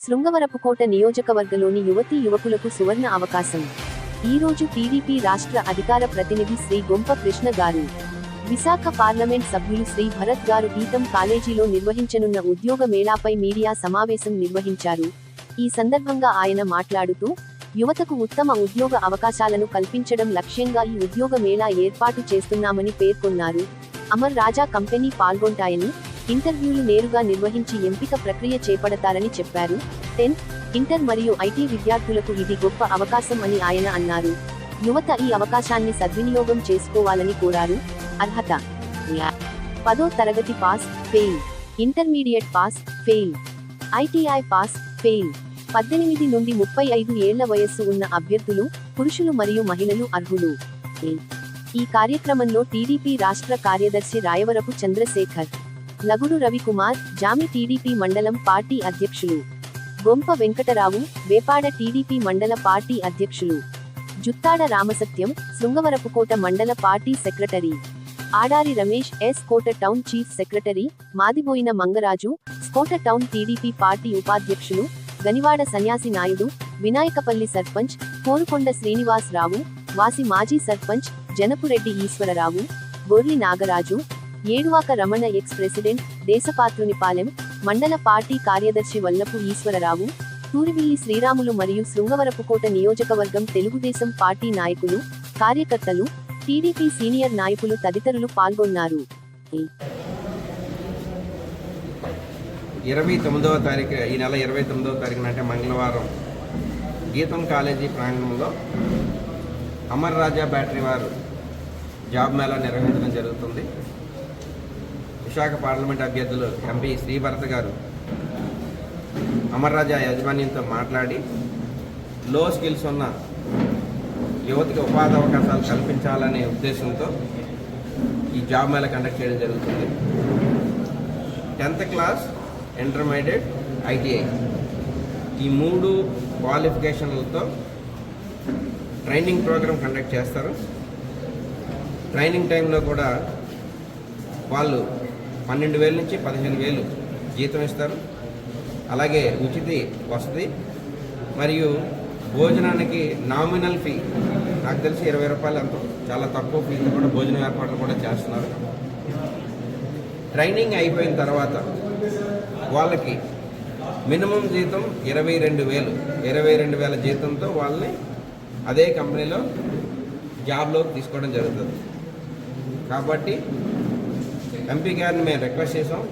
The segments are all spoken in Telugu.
శృంగవరపుకోట నియోజకవర్గలోని యువతీ యువకులకు సువర్ణ అవకాశం. ఈ రోజు టీడీపీ రాష్ట్ర అధికార ప్రతినిధి శ్రీ గొంప కృష్ణ గారు విశాఖ పార్లమెంట్ సభ్యులు శ్రీ భరత్ గారు గీతం కాలేజీలో నిర్వహించనున్న ఉద్యోగ మేళాపై మీడియా సమావేశం నిర్వహించారు. ఈ సందర్భంగా ఆయన మాట్లాడుతూ యువతకు ఉత్తమ ఉద్యోగ అవకాశాలను కల్పించడం లక్ష్యంగా ఈ ఉద్యోగ మేళా ఏర్పాటు చేస్తున్నామని పేర్కొన్నారు. అమర్ రాజా కంపెనీ పాల్గొంటాయని ఇంటర్వ్యూలు నేరుగా నిర్వహించి ఎంపిక ప్రక్రియ చేపడతారని చెప్పారు. టెన్త్ ఇంటర్ మరియు ఐటీ విద్యార్థులకు ఇది గొప్ప అవకాశం అని ఆయన అన్నారు. యువత ఈ అవకాశాన్ని సద్వినియోగం చేసుకోవాలని కోరారు. అర్హత? పదో తరగతి pass fail. Intermediate pass fail. ITI pass fail. పద్దెనిమిది నుండి ముప్పై ఐదు ఏళ్ళ వయస్సు ఉన్న అభ్యర్థులు పురుషులు మరియు మహిళలు అర్హులు. ఈ కార్యక్రమంలో టీడీపీ రాష్ట్ర కార్యదర్శి రాయవరపు చంద్రశేఖర్. లగుడు రవికుమార్ జామి టీడీపీ మండలం పార్టీ అధ్యక్షులు. గొంప వెంకటరావు వేపాడ టీడీపీ మండల పార్టీ అధ్యక్షులు. జుత్తాడ రామసత్యం శృంగవరపుకోట మండల party secretary. Adari Ramesh S Kota town chief secretary Madiboyina Mangaraju SKota town TDP party ఉపాధ్యక్షులు గనివాడ సన్యాసి నాయుడు వినాయకపల్లి సర్పంచ్ కోరుకొండ శ్రీనివాస్ రావు వాసి మాజీ సర్పంచ్ జనపురెడ్డి ఈశ్వరరావు గొర్లి నాగరాజు ఏడువాక రమణ ఎక్స్ ప్రెసిడెంట్ దేశపాత్రునిపాలెం మండల పార్టీ కార్యదర్శి వల్లపు ఈశ్వరరావు తూరివిల్లి శ్రీరాములు మరియు శృంగవరపుకోట నియోజకవర్గం తెలుగుదేశం పార్టీ నాయకులు కార్యకర్తలు టీడీపీ సీనియర్ నాయకులు తదితరులు పాల్గొన్నారు. ఇరవై తొమ్మిదవ తారీఖు ఈ నెల ఇరవై తొమ్మిదవ తారీఖున అంటే మంగళవారం గీతం కాలేజీ ప్రాంగణంలో అమర్ రాజా బ్యాటరీ వారు జాబ్ మేళా నిర్వహించడం జరుగుతుంది. విశాఖ పార్లమెంట్ అభ్యర్థులు ఎంపీ శ్రీభరత్ గారు అమర్ రాజా యాజమాన్యంతో మాట్లాడి లో స్కిల్స్ ఉన్న యువతకి ఉపాధి అవకాశాలు కల్పించాలనే ఉద్దేశంతో ఈ జాబ్ మేళ కండక్ట్ చేయడం జరుగుతుంది. టెన్త్ క్లాస్ ఇంటర్మీడియట్ ఐటీఐ ఈ మూడు క్వాలిఫికేషన్లతో ట్రైనింగ్ ప్రోగ్రామ్ కండక్ట్ చేస్తారు. ట్రైనింగ్ టైంలో కూడా వాళ్ళు పన్నెండు వేల నుంచి పదిహేను వేలు జీతం ఇస్తారు. అలాగే ఉచిత వసతి మరియు భోజనానికి నామినల్ ఫీ నాకు తెలిసి ఇరవై రూపాయలు ఎంతో. చాలా తక్కువ ఫీజు కూడా భోజనం ఏర్పాట్లు కూడా చేస్తున్నారు. ట్రైనింగ్ అయిపోయిన తర్వాత వాళ్ళకి మినిమం జీతం ఇరవై రెండు వేలు. ఇరవై రెండు వేల జీతంతో వాళ్ళని అదే కంపెనీలో జాబ్లోకి తీసుకోవడం జరుగుతుంది. కాబట్టి ఎంపీ గారిని మేము రిక్వెస్ట్ చేసాం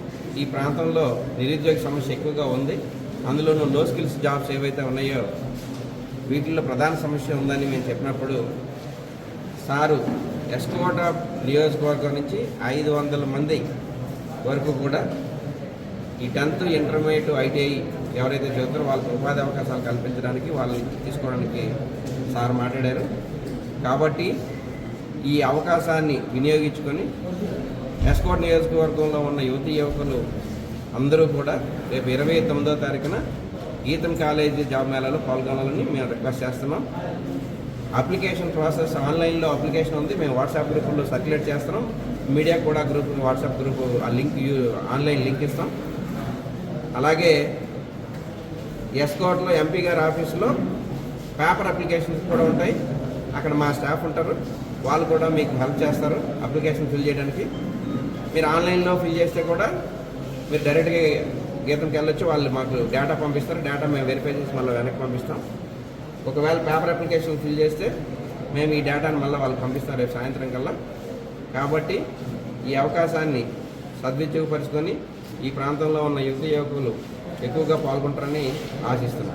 ఈ ప్రాంతంలో నిరుద్యోగ సమస్య ఎక్కువగా ఉంది. అందులోనూ లో స్కిల్స్ జాబ్స్ ఏవైతే ఉన్నాయో వీటిల్లో ప్రధాన సమస్య ఉందని మేము చెప్పినప్పుడు సారు ఎస్కోట నియోజకవర్గం నుంచి ఐదు వందల మంది వరకు కూడా ఈ టెన్త్ ఇంటర్మీడియట్ ఐటీఐ ఎవరైతే చదువుతారో వాళ్ళకి ఉపాధి అవకాశాలు కల్పించడానికి వాళ్ళని తీసుకోవడానికి సార్ మాట్లాడారు. కాబట్టి ఈ అవకాశాన్ని వినియోగించుకొని ఎస్కోట్ నియోజకవర్గంలో ఉన్న యువతి యువకులు అందరూ కూడా రేపు ఇరవై తొమ్మిదో తారీఖున గీతం కాలేజీ జాబ్ మేళాలో పాల్గొనాలని మేము రిక్వెస్ట్ చేస్తున్నాం. అప్లికేషన్ ప్రాసెస్ ఆన్లైన్లో అప్లికేషన్ ఉంది. మేము వాట్సాప్ గ్రూపుల్లో సర్క్యులేట్ చేస్తున్నాం. మీడియా కూడా గ్రూప్ వాట్సాప్ గ్రూప్ ఆ లింక్ యూ- ఆన్లైన్ లింక్ ఇస్తాం. అలాగే ఎస్కోట్లో ఎంపీ గారి ఆఫీసులో పేపర్ అప్లికేషన్స్ కూడా ఉంటాయి. అక్కడ మా స్టాఫ్ ఉంటారు. వాళ్ళు కూడా మీకు హెల్ప్ చేస్తారు అప్లికేషన్ ఫిల్ చేయడానికి. మీరు ఆన్లైన్లో ఫిల్ చేస్తే కూడా మీరు డైరెక్ట్గా గీతంకి వెళ్ళొచ్చు వాళ్ళు మాకు డేటా పంపిస్తారు. డేటా మేము వెరిఫై చేసి మళ్ళీ వెనక్కి పంపిస్తాం. ఒకవేళ పేపర్ అప్లికేషన్ ఫిల్ చేస్తే మేము ఈ డేటాను మళ్ళీ వాళ్ళు పంపిస్తాం రేపు సాయంత్రం కల్లా. కాబట్టి ఈ అవకాశాన్ని సద్వినియోగపరుచుకొని ఈ ప్రాంతంలో ఉన్న యువత యువకులు ఎక్కువగా పాల్గొంటారని ఆశిస్తున్నాం.